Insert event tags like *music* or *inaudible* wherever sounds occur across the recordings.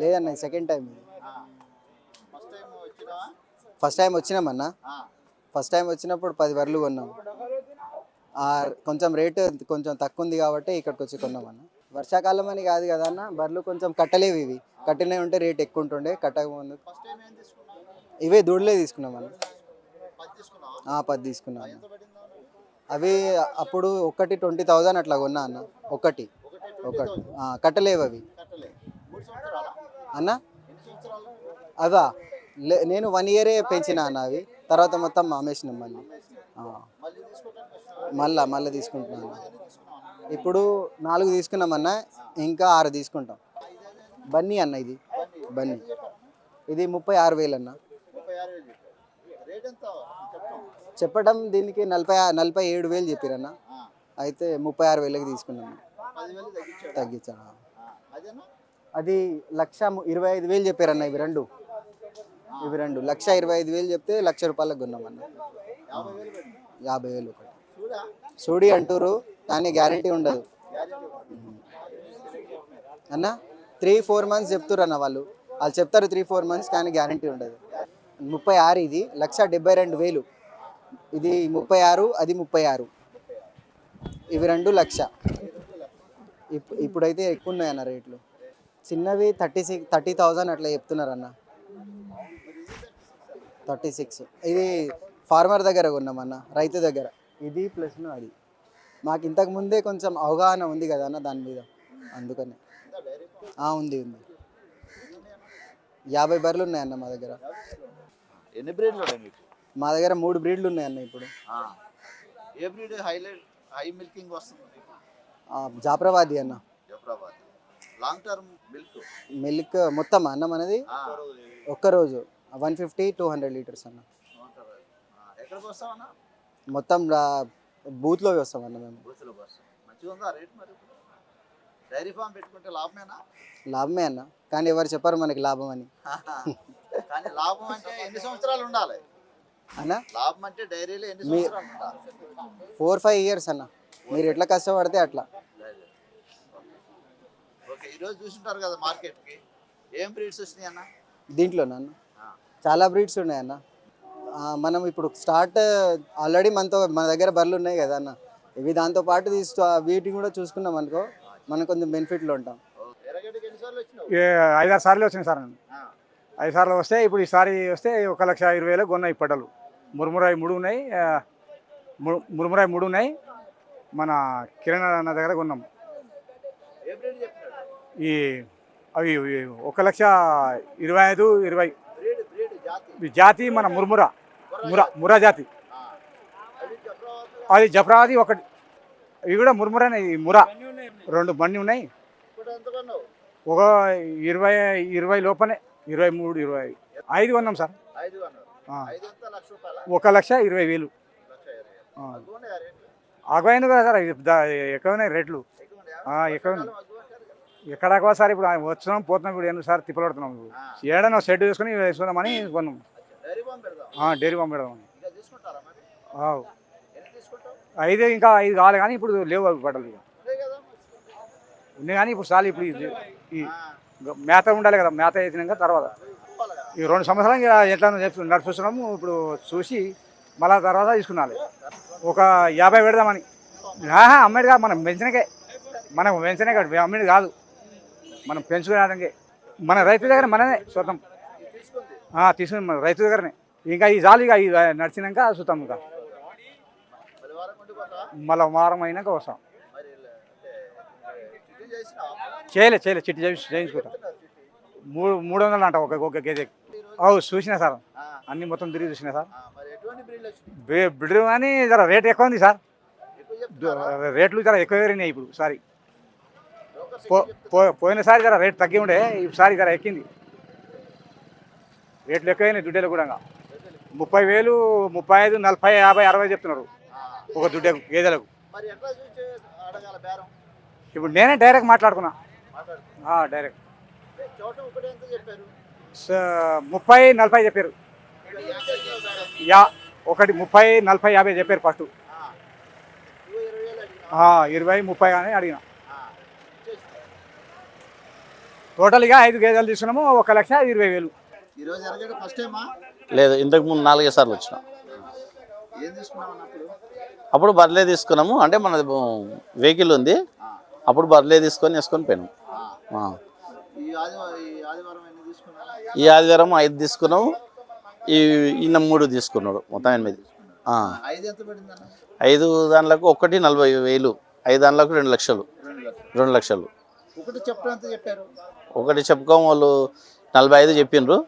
లేదన్న second time ఇది first time వచ్చినామన్న. ఫస్ట్ టైం వచ్చినప్పుడు పది బర్రెలు కొన్నాం. కొంచెం రేటు కొంచెం తక్కువ ఉంది కాబట్టి ఇక్కడికి వచ్చి కొన్నామన్న. వర్షాకాలం అని కాదు కదా అన్న బర్రెలు కొంచెం కట్టలేవు ఇవి. కట్టినవి ఉంటే రేట్ ఎక్కువ ఉంటుండే కట్టక ముందు. ఇవే దూడలే తీసుకున్నామన్న. పది పది తీసుకున్నాం అవి అప్పుడు ఒకటి ట్వంటీ థౌజండ్ అట్లా కొన్నా అన్న. ఒకటి. ఒకటి. కట్టలేవు అవి. అన్న? లే- నేను వన్ ఇయరే పెంచిన అన్న అవి తర్వాత మొత్తం అమ్మేసినాం మళ్ళీ. మళ్ళీ మళ్ళా తీసుకుంటున్నాను ఇప్పుడు నాలుగు తీసుకున్నామన్న ఇంకా ఆరు తీసుకుంటాం. బన్నీ అన్న ఇది. బన్నీ. ఇది ముప్పై ఆరు వేలు అన్న. చెప్పడం దీనికి నలభై నలభై ఏడు వేలు చెప్పిరన్న అయితే ముప్పై ఆరు వేలకి తీసుకున్నాను పదివేలు అది లక్ష ము- ఇరవై ఐదు వేలు చెప్పారన్న ఇవి రెండు. ఇవి రెండు. లక్ష ఇరవై ఐదు వేలు చెప్తే లక్ష రూపాయలకు కొన్నామన్న యాభై వేలు ఒకటి. సూడి అంటారు కానీ గ్యారంటీ ఉండదు. అన్న త్రీ ఫోర్ మంత్స్ చెప్తారు అన్న వాళ్ళు. వాళ్ళు చెప్తారు త్రీ ఫోర్ మంత్స్ కానీ గ్యారంటీ ఉండదు. ముప్పై ఆరు ఇది లక్ష డెబ్బై రెండు వేలు. ఇది ముప్పై ఆరు అది ముప్పై ఆరు. ఇవి రెండు లక్ష. ఇప్ ఇప్పుడైతే ఎక్కువ ఉన్నాయి అన్న రేట్లు. చిన్నవి థర్టీ సిక్స్ థర్టీ థౌజండ్ అట్లా చెప్తున్నారు అన్న. Thirty six. ఇది ఫార్మర్ దగ్గర కొన్నామన్న రైతు దగ్గర. ఇది ప్లస్ అది. మాకు ఇంతకు ముందే కొంచెం అవగాహన ఉంది కదా అన్న దాని మీద. అందుకని. ఆ, ఉంది ఉంది. యాభై బర్రెలు ఉన్నాయన్న మా దగ్గర. ఎన్ని బ్రీడ్లు ఉన్నాయి మీకు? మా దగ్గర మూడు బ్రీడ్లు ఉన్నాయన్న ఇప్పుడు. ఆ. ఏ బ్రీడ్ హైలైట్ హై మిల్కింగ్ వస్తుంది జాఫ్రాబాదీ అన్న. Jafrabad. Long term milk? Milk మొత్తం అన్నం అనేది ఒక్కరోజు one fifty two hundred litres అన్న. ఎక్కడికి వస్తామన్నా మొత్తం బూత్లో వస్తాం అన్న మేము. బూతులకు వస్తాం. మంచిగా ఉందా రేట్ మరి డైరీ ఫామ్ పెట్టుకుంటే లాభమేనా లాభమే అన్న. కానీ ఎవరు చెప్పారు మనకి లాభం అని? *laughs* కానీ లాభం అంటే ఎన్ని సంవత్సరాలు ఉండాలి? అన్న? లాభం అంటే డైరీలో ఎన్ని మీ- సంవత్సరాలు ఉండాలి? ఫోర్ ఫైవ్ ఇయర్స్ అన్న. మీరు ఎట్లా కష్టపడితే అట్లా. ఓకే ఈరోజు చూసుంటారు కదా మార్కెట్కి. ఏం బ్రీడ్స్ వచ్చినాయి అన్న? దీంట్లో నన్ను. ఆ. చాలా బ్రీడ్స్ ఉన్నాయన్న ఆ, మనం ఇప్పుడు స్టార్ట్ ఆల్రెడీ మనతో మన దగ్గర బర్రెలు ఉన్నాయి కదా అన్న. ఇవి దాంతో పాటు తీసు వీటిని కూడా చూసుకున్నాం అనుకో మనం కొంచెం బెనిఫిట్లో ఉంటాం. ఐదారు సార్లు వచ్చినాయి సార్ నేను ఆ, ఐదు సార్లు వస్తే ఇప్పుడు ఈసారి వస్తే ఒక లక్ష ఇరవై వేలకు కొన్నాయి పడ్డలు మురుమురాయి మూడు ఉన్నాయి మురుమురాయి మూడు ఉన్నాయి. మన కిరణ్ అన్న దగ్గర కొన్నాం. ఈ అవి ఒక లక్ష ఇరవై ఐదు ఇరవై. జాతి ఈ జాతి మన మురుమురా. మురా మురా జాతి. అది జఫ్రాబాద్ జఫరాది ఒకటి. ఇవి కూడా మురుమురానే ఈ మురా. రెండు బండి ఉన్నాయి. ఒక ఇరవై ఇరవై లోపలే. ఇరవై మూడు ఇరవై ఐదు. కొన్నాం సార్. ఒక లక్ష ఇరవై వేలు. లక్ష అగ్వైంది కదా సార్ ఎక్కువ ఉన్నాయి రేట్లు? ఎక్కువ ఉన్నాయా? ఆ, ఎక్కువ ఉన్నాయి. వర్షాకాలం అగ్గు అంటారు కదా. ఎక్కడ ఎక్కువ సార్ ఇప్పుడు వచ్చినాం పోతున్నాం ఇప్పుడు. ఎన్ని సార్ తిప్పలాడుతున్నాం. ఏడన్నా షెడ్ వేసుకుని వేసుకుందామని కొన్నాం. డైరీ ఫామ్ పెడదాం. ఆ, డైరీ పంపించడం ఇంకా తీసుకుంటారా మరి? ఎన్ని తీసుకుంటావు? ఐదు ఇంకా ఐదు కావాలి కానీ ఇప్పుడు లేవు అవి కదా ఉన్నాయి కానీ ఇప్పుడు చాలు ఇప్పుడు ఇది- ఈ మేత ఉండాలి కదా మేత వేసినాక తర్వాత. ఈ రెండు సంవత్సరాలు ఇంకా ఎట్లా చెప్పి నడుస్తున్నాము ఇప్పుడు చూసి మళ్ళా తర్వాత తీసుకున్నాలి. ఒక యాభై పెడదామని. ఆహా అమ్మేది కాదు మనం పెంచినకే. మనం పెంచినే కాదు అమ్మేది కాదు. మనం పెంచుకునేదానికి మన రైతు దగ్గర మననే చూద్దాం తీసుకుని మన రైతు దగ్గరనే. ఇంకా ఈ జాలి ఇక ఇది నడిచినాక చూద్దాం ఇంకా. వారం మళ్ళీ వారం అయినాక వస్తాం. చేయలే చేయలే చిట్టి చేయించు చేయించుకుంటాం. మూడు మూడు వందలు అంట ఒక ఒక కేజీకి అవు చూసినా సార్? అన్ని మొత్తం తిరిగి చూసినా సార్? ఆ, కానీ జర రేట్ ఎక్కువ ఉంది సార్. రేట్లు జర ఎక్కువ పెరిగినాయి ఇప్పుడు సారి బ్రోకర్స్ పో ఎక్కువ చెప్తున్నారు. పో- పోయినసారి జర రేట్ తగ్గి ఉండే ఈసారి జర ఎక్కింది. రేట్లు ఎక్కువైనాయి దుడ్డలు కూడా ముప్పై వేలు ముప్పై ఐదు నలభై యాభై అరవై చెప్తున్నారు ఒక దుడ్డకు గేదెలకు. ఇప్పుడు నేనే డైరెక్ట్ మాట్లాడుకున్నా. డైరెక్ట్. ముప్పై నలభై చెప్పారు? యా ఒకటి ముప్పై నలభై యాభై చెప్పారు ఫస్ట్. ఇరవై ముప్పై అని అడిగిన ఆ, ఇచ్చేసినావు. టోటల్గా ఐదు గేదెలు తీసుకున్నాము ఒక లక్ష ఇరవై వేలు. లేదు ఇంతకు ముందు నాలుగే సార్లు వచ్చిన. ఏం తీసుకున్నావు అన్నప్పుడు అప్పుడు? బర్లే తీసుకున్నాము అంటే మన వెహికల్ ఉంది. అప్పుడు బర్లే తీసుకొని వేసుకొని పోయినాము ఆ. ఈ ఆదివారం ఈ ఆదివారం ఎన్ని తీసుకున్నావు? ఈ ఆదివారం ఐదు తీసుకున్నాము ఈ ఈయన మూడు తీసుకున్నాడు మొత్తం ఎనిమిది. ఆ. ఐదు దానిలకు ఒకటి నలభై వేలు ఐదు దానిలకు రెండు లక్షలు. రెండు లక్షలు. ఒకటి చెప్పారు? ఒకటి చెప్పుకోం వాళ్ళు నలభై ఐదు చెప్పిండ్రు.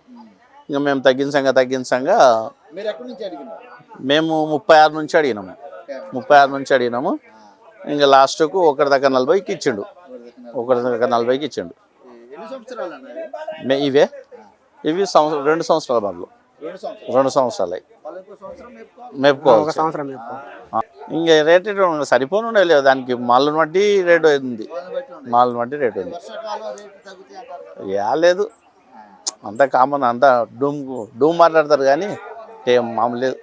ఇంకా మేము తగ్గించంగా తగ్గించంగా మేము ముప్పై ఆరు నుంచి అడిగినాము. ముప్పై ఆరు నుంచి అడిగినాము. ఇంకా లాస్ట్కు ఒకటి దగ్గర నలభైకి ఇచ్చిండు. ఒకటి దగ్గర నలభైకి ఇచ్చిండు. ఇవే? ఇవి సంవత్సరం రెండు సంవత్సరాల బదులు. రెండు సంవత్సరాలు. వాళ్ళు ఇంకో సంవత్సరం. ఇంకా రేట్ సరిపోను లేదు. దానికి మాలను బట్టి రేటు ఉంది. మాలను బట్టి రేటు ఉంది. లేదు. అంతా కామన్ అంతా డూమ్ డూమ్ మాట్లాడతారు కానీ ఏం మామూలు లేదు.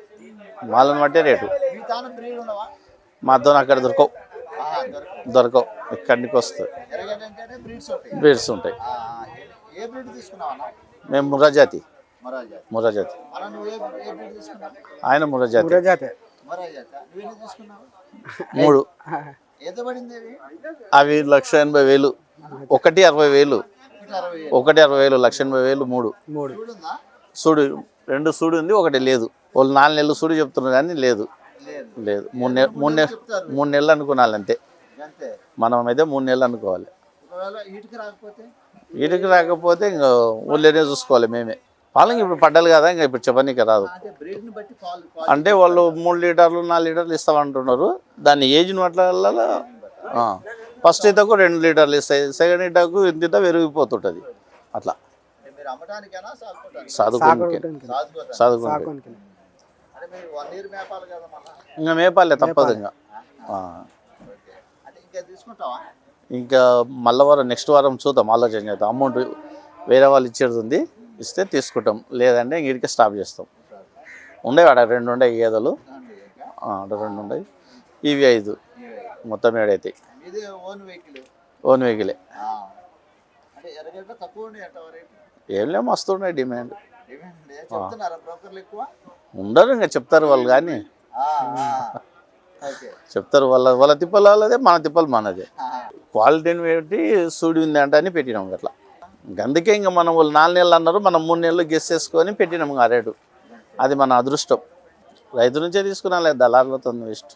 మాలను బట్టే రేటు. మాతో అక్కడ దొరకవు. దొరకవు. ఇక్కడికి వస్తుంది. బ్రీడ్స్ ఉంటాయి. మేము ముర్రాజాతి తీసుకున్నావు? ఆయన ముర్రాజాతి. మరాజా నువ్వు ఎన్ని తీసుకున్నావు? *laughs* మూడు. అవి? అవి లక్ష ఎనభై వేలు. ఒకటి అరవై వేలు. ఒకటి అరవై వేలు. లక్ష ఎనభై వేలు మూడు. సూడు రెండు సూడు ఉంది ఒకటి లేదు. వాళ్ళు నాలుగు నెలలు సూడు చెప్తున్నారు కానీ లేదు. లేదు. మూడు నెలలు మూడు నెలలు చెప్తారు. మూడు నెలలు అనుకోవాలి అంతే. మనం అయితే మూడు నెలలు అనుకోవాలి. ఒకవేళ వీటికి రాకపోతే? వీటికి రాకపోతే ఇంకా ఊళ్ళోనే చూసుకోవాలి మేమే. వాళ్ళకి ఇప్పుడు పడ్డాలి కదా ఇంకా ఇప్పుడు చెప్పనీకి రాదు. అంటే బ్రీడ్ని బట్టి పాలు పాలు అంటే వాళ్ళు మూడు లీటర్లు నాలుగు లీటర్లు ఇస్తామంటున్నారు. దాన్ని ఏజ్ని బట్ల ఫస్ట్ ఈతకు రెండు లీటర్లు ఇస్తాయి. సెకండ్ ఈతకు ఇంత ఇంత పెరిగిపోతుంటుంది. అట్లా. కదా మళ్ళా? ఇంకా మేపాలే తప్పదు ఇంకా. ఇంకా మళ్ళీ వారం నెక్స్ట్ వారం చూద్దాం ఆలోచన చేద్దాం. అమౌంట్ వేరే వాళ్ళు ఇచ్చేది ఉంది. ఇస్తే తీసుకుంటాం. లేదంటే ఇంక ఇడికే స్టాప్ చేస్తాం. ఉండేవి ఆడ రెండు ఉండే గేదెలు. ఆడ రెండు ఉన్నాయి ఇవి ఐదు. మొత్తం ఏడైతే ఓన్ వెహికల్ ఉండే ఏం లేవు మస్తు ఉన్నాయి డిమాండ్. ఉండరు ఇంకా చెప్తారు వాళ్ళు కానీ. చెప్తారు వాళ్ళ వాళ్ళ తిప్పలు వాళ్ళదే మన తిప్పలు మనదే. క్వాలిటీని పెట్టి సూడి ఉంది అంట అని పెట్టినాం అట్లా అందుకే ఇంకా మనం వాళ్ళు నాలుగు నెలలు అన్నారు మనం మూడు నెలలు గెస్ చేసుకొని పెట్టినాము ఆ రేటు. అది మన అదృష్టం. రైతు నుంచే తీసుకున్నా లేదు దళారులతో వేస్ట్